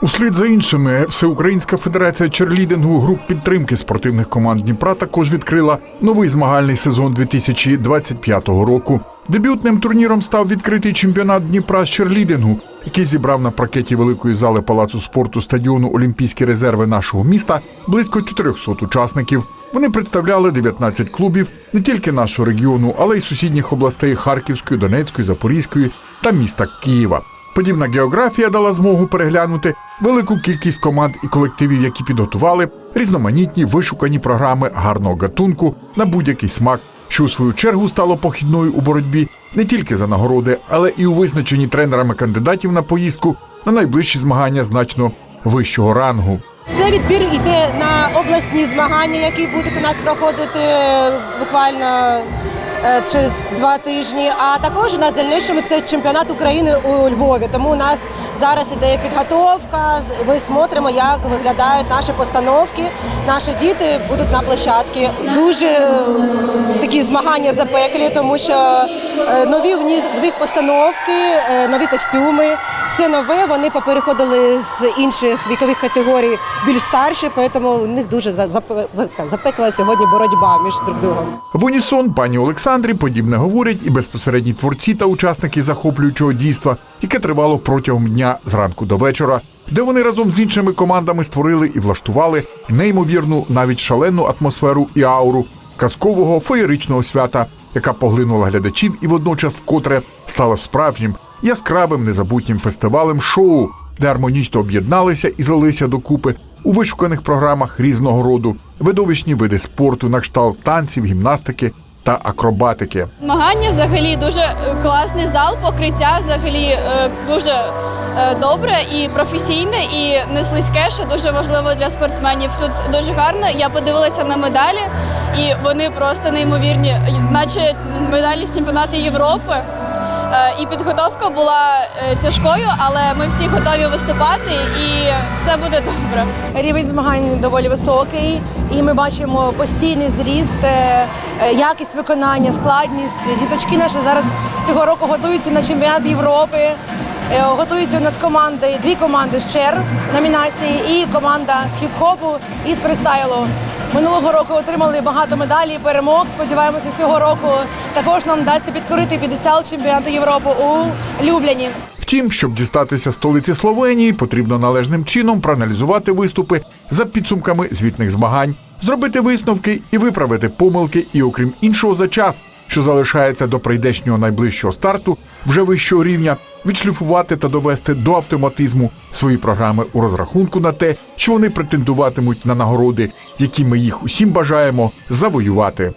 Услід за іншими, Всеукраїнська федерація черлідингу груп підтримки спортивних команд Дніпра також відкрила новий змагальний сезон 2025 року. Дебютним турніром став відкритий чемпіонат Дніпра з черлідингу, який зібрав на паркеті великої зали палацу спорту стадіону Олімпійські резерви нашого міста близько 400 учасників. Вони представляли 19 клубів не тільки нашого регіону, але й сусідніх областей Харківської, Донецької, Запорізької та міста Києва. Подібна географія дала змогу переглянути велику кількість команд і колективів, які підготували різноманітні вишукані програми гарного гатунку на будь-який смак, що у свою чергу стало похідною у боротьбі не тільки за нагороди, але і у визначенні тренерами кандидатів на поїздку на найближчі змагання значно вищого рангу. Це відбір йде на обласні змагання, які будуть у нас проходити е, буквально через два тижні. А також у нас дальнішому це чемпіонат України у Львові. Тому у нас зараз іде підготовка. Ми смотримо, як виглядають наші постановки. Наші діти будуть на площадці. Дуже е, такі змагання запеклі, тому що е, нові в них, в них постановки, е, нові костюми, все нове. Вони попереходили з інших вікових категорій більш старші, тому у них дуже за- запекла сьогодні боротьба між друг другом. В унісон пані Олександрі подібне говорять і безпосередні творці та учасники захоплюючого дійства, яке тривало протягом дня зранку до вечора, де вони разом з іншими командами створили і влаштували неймовірну, навіть шалену атмосферу і ауру казкового феєричного свята, яка поглинула глядачів і водночас вкотре стала справжнім яскравим незабутнім фестивалем шоу, де гармонічно об'єдналися і злилися докупи у вишуканих програмах різного роду, видовищні види спорту, на кшталт танців, гімнастики та акробатики. Змагання взагалі дуже е, класний зал, покриття взагалі е, дуже е, добре і професійне, і не слизьке, що дуже важливо для спортсменів. Тут дуже гарно. Я подивилася на медалі, і вони просто неймовірні, наче медалі з чемпіонату Європи. Е, І підготовка була е, тяжкою, але ми всі готові виступати, і все буде добре. Рівень змагань доволі високий, і ми бачимо постійний зріст, е, якість виконання, складність. Діточки наші зараз цього року готуються на чемпіонат Європи. Готуються у нас команди, дві команди з чер номінації і команда з хіп-хопу і з фристайлу. Минулого року отримали багато медалей, перемог. Сподіваємося, цього року також нам вдасться підкорити підестал чемпіонату Європи у Любляні. Втім, щоб дістатися столиці Словенії, потрібно належним чином проаналізувати виступи за підсумками звітних змагань, зробити висновки і виправити помилки, і, окрім іншого, за час, що залишається до прийдешнього найближчого старту, вже вищого рівня, відшліфувати та довести до автоматизму свої програми у розрахунку на те, що вони претендуватимуть на нагороди, які ми їх усім бажаємо завоювати.